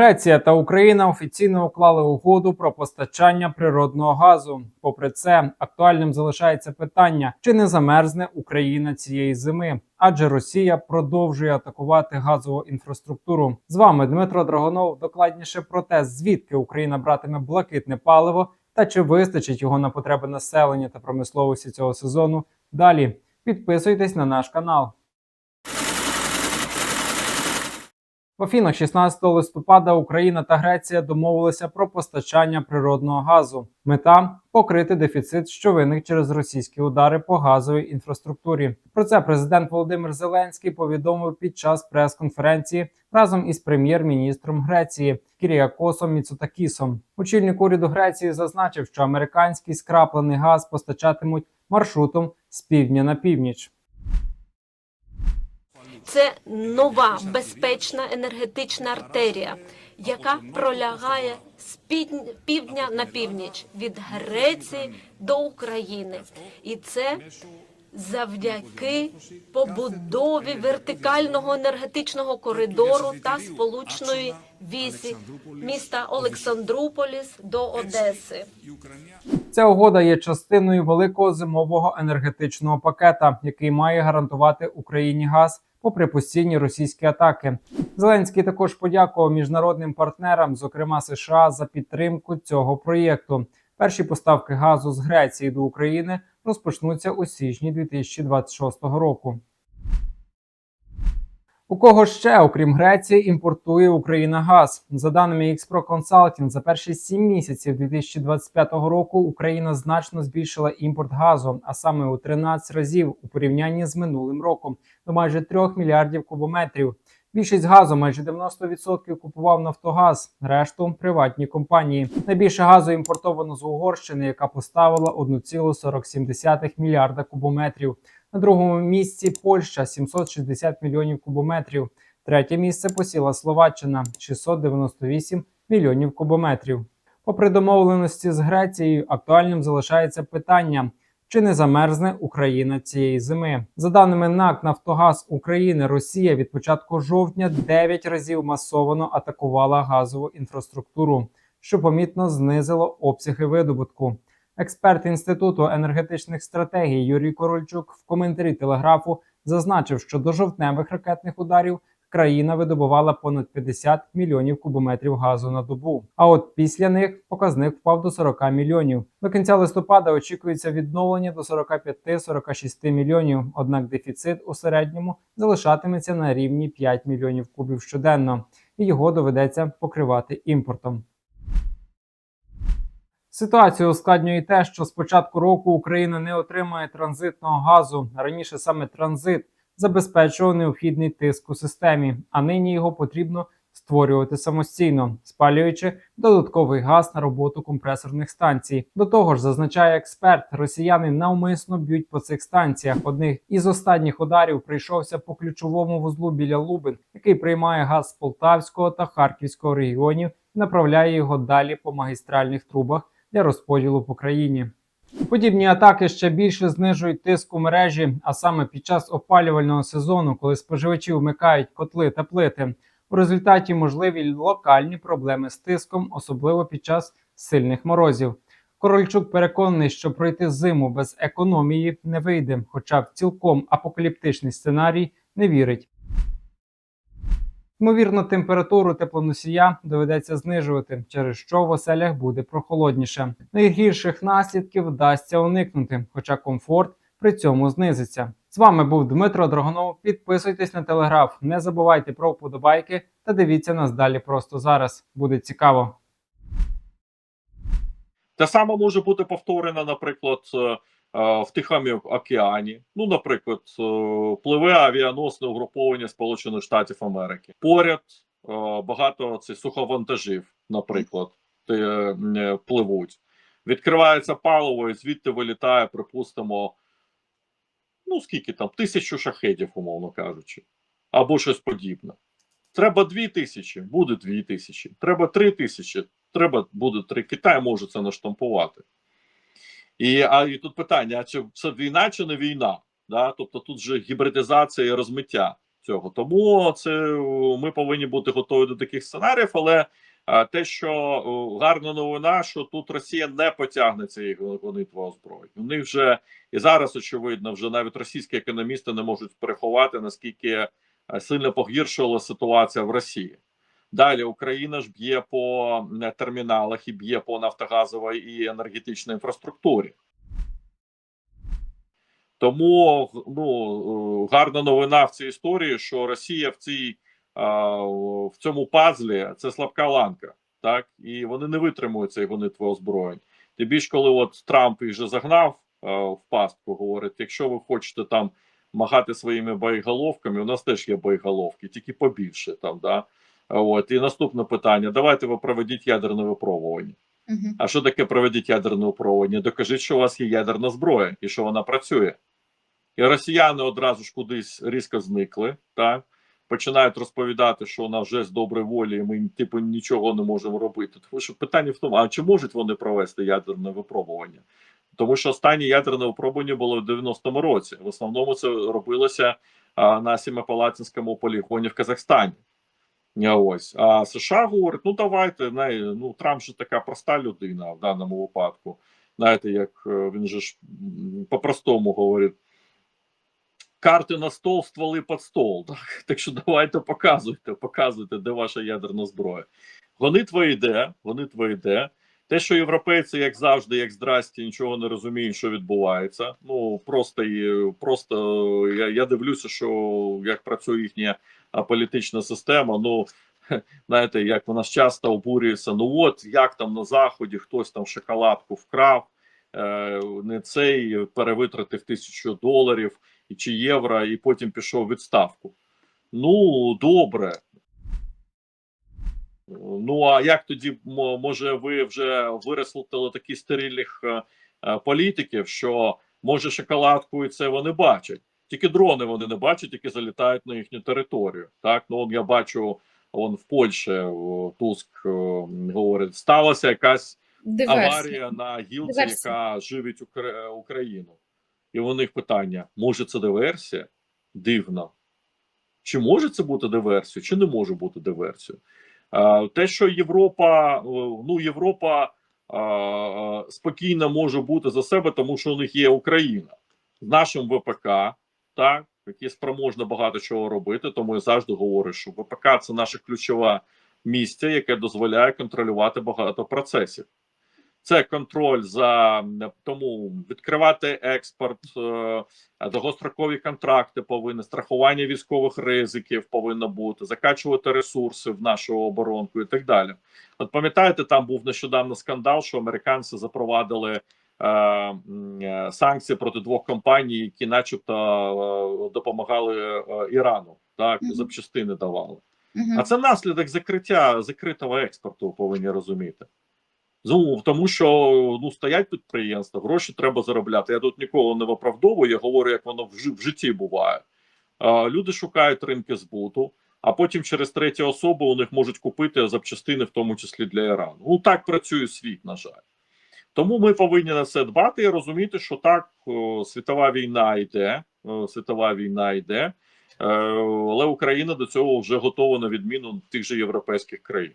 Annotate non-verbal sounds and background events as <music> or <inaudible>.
Греція та Україна офіційно уклали угоду про постачання природного газу. Попри це, актуальним залишається питання, чи не замерзне Україна цієї зими, адже Росія продовжує атакувати газову інфраструктуру. З вами Дмитро Драгонов. Докладніше про те, звідки Україна братиме блакитне паливо та чи вистачить його на потреби населення та промисловості цього сезону. Далі підписуйтесь на наш канал. В Афінах 16 листопада Україна та Греція домовилися про постачання природного газу. Мета покрити дефіцит, що виник через російські удари по газовій інфраструктурі. Про це президент Володимир Зеленський повідомив під час прес-конференції разом із прем'єр-міністром Греції Кіріакосом Міцутакісом. Очільник уряду Греції зазначив, що американський скраплений газ постачатимуть маршрутом з півдня на північ. Це нова безпечна енергетична артерія, яка пролягає з півдня на північ від Греції до України, і це завдяки побудові вертикального енергетичного коридору та сполучної візі міста Олександрополіс до Одеси. Ця угода є частиною великого зимового енергетичного пакета, який має гарантувати Україні газ попри постійні російські атаки. Зеленський також подякував міжнародним партнерам, зокрема США, за підтримку цього проєкту. Перші поставки газу з Греції до України розпочнуться у січні 2026 року. У кого ще, окрім Греції, імпортує Україна газ? За даними Xpro Consulting, за перші 7 місяців 2025 року Україна значно збільшила імпорт газу, а саме у 13 разів у порівнянні з минулим роком до майже 3 мільярдів кубометрів. Більшість газу, майже 90% купував Нафтогаз, решту приватні компанії. Найбільше газу імпортовано з Угорщини, яка поставила 1,47 мільярда кубометрів. На другому місці Польща 760 мільйонів кубометрів. Третє місце посіла Словаччина 698 мільйонів кубометрів. Попри домовленості з Грецією, актуальним залишається питання. Чи не замерзне Україна цієї зими? За даними НАК Нафтогаз України, Росія від початку жовтня 9 разів масово атакувала газову інфраструктуру, що помітно знизило обсяги видобутку. Експерт інституту енергетичних стратегій Юрій Корольчук в коментарі телеграфу зазначив, що до жовтневих ракетних ударів країна видобувала понад 50 мільйонів кубометрів газу на добу. А от після них показник впав до 40 мільйонів. До кінця листопада очікується відновлення до 45-46 мільйонів. Однак дефіцит у середньому залишатиметься на рівні 5 мільйонів кубів щоденно, і його доведеться покривати імпортом. Ситуацію ускладнює те, що з початку року Україна не отримує транзитного газу. Раніше саме транзит забезпечував необхідний тиск у системі, а нині його потрібно створювати самостійно, спалюючи додатковий газ на роботу компресорних станцій. До того ж, зазначає експерт, росіяни навмисно б'ють по цих станціях. Одних із останніх ударів прийшовся по ключовому вузлу біля Лубин, який приймає газ з Полтавського та Харківського регіонів направляє його далі по магістральних трубах для розподілу по країні. Подібні атаки ще більше знижують тиск у мережі, а саме під час опалювального сезону, коли споживачі вмикають котли та плити. У результаті можливі локальні проблеми з тиском, особливо під час сильних морозів. Корольчук переконаний, що пройти зиму без економії не вийде, хоча в цілком апокаліптичний сценарій не вірить. Ймовірно, температуру теплоносія доведеться знижувати, через що в оселях буде прохолодніше. Найгірших наслідків вдасться уникнути, хоча комфорт при цьому знизиться. З вами був Дмитро Драгонов. Підписуйтесь на телеграф, не забувайте про вподобайки та дивіться нас далі просто зараз. Буде цікаво. Те саме може бути повторено, наприклад, в Тихому океані. Ну, наприклад, е, пливе авіаносне угруповання Сполучених Штатів Америки. Поряд е, багато цих суховантажів, наприклад, е, пливуть. Відкривається паливо, і звідти вилітає, припустимо, ну скільки там, тисячу шахедів, умовно кажучи, або щось подібне. Треба дві тисячі, буде дві тисячі. Треба три тисячі, треба буде три. Китай може це наштампувати. І, а, і тут питання: чи це війна чи не війна? Да? Тобто тут же гібридизація і розмиття цього. Тому це ми повинні бути готові до таких сценаріїв. Але те, що гарна новина, що тут Росія не потягне цієї гонитви озброєнь. У них вже і зараз очевидно, вже навіть російські економісти не можуть переховати наскільки сильно погіршила ситуація в Росії. Далі Україна ж б'є по терміналах і б'є по нафтогазовій і енергетичній інфраструктурі. Тому ну, е, гарна новина в цій історії, що Росія в цій в цьому пазлі це слабка ланка, так і вони не витримують цієї гонитви озброєнь. Тим більш, коли от Трамп їх же загнав в пастку, говорить: якщо ви хочете там махати своїми боєголовками, у нас теж є боєголовки, тільки побільше там. да От і наступне питання: давайте ви проведіть ядерне випробування. Мгм. А що таке проведіть ядерне випробування? Докажіть, що у вас є ядерна зброя і що вона працює. І росіяни одразу ж кудись різко зникли, так? починають розповідати, що вона вже з доброї волі, і ми типу нічого не можемо робити. Тому що питання в тому, а чи можуть вони провести ядерне випробування? Тому що останнє ядерне випробування було в 90-му році. В основному це робилося а, на Сімипалатинському полігоні в Казахстані. Ось а США говорить: ну давайте ну Трамп же така проста людина в даному випадку. Знаєте, як е, він же ж по-простому говорить: карти на стол, стволи під стол. <laughs> Так, так що давайте показуйте, показуйте, де ваша ядерна зброя. Гонитва йде, гонитва йде. Те, що європейці, як завжди, як здрасті, нічого не розуміють, що відбувається. Ну просто просто я, я дивлюся, що як працює їхня політична система. Ну знаєте, як вона часто обурюється. Ну от як там на заході хтось там шоколадку вкрав, е, не цей перевитратив тисячу доларів чи євро, і потім пішов відставку. Ну добре. Ну а як тоді може ви вже виросли такі стерильних е, е, політиків, що може шоколадку і це вони бачать? Тільки дрони вони не бачать, які залітають на їхню територію. Так, ну он я бачу, он в Польщі Туск говорить, сталася якась Диверсія. аварія на гілці, Диверсія. яка живить Україну. І у них питання: може це диверсія? Дивно. Чи може це бути диверсією, чи не може бути диверсією? А, те, що Європа, е, ну Європа а, спокійно може бути за себе, тому що у них є Україна з нашим ВПК, так, які спроможно багато чого робити. Тому я завжди говорю, що ВПК це наше ключове місце, яке дозволяє контролювати багато процесів. Це контроль за тому відкривати експорт, е, довгострокові контракти повинні, страхування військових ризиків повинно бути, закачувати ресурси в нашу оборонку і так далі. От пам'ятаєте, там був нещодавно скандал, що американці запровадили е, е, санкції проти двох компаній, які, начебто, е, допомагали е, Ірану, так запчастини давали. А це наслідок закриття закритого експорту, повинні розуміти. Ну, тому що ну стоять підприємства, гроші треба заробляти. Я тут нікого не виправдовую, я говорю, як воно в, житті буває. А, люди шукають ринки збуту, а потім через треті особи у них можуть купити запчастини, в тому числі для Ірану. Ну так працює світ, на жаль. Тому ми повинні на це дбати і розуміти, що так, о, світова війна йде, о, світова війна йде, е, але Україна до цього вже готова на відміну тих же європейських країн.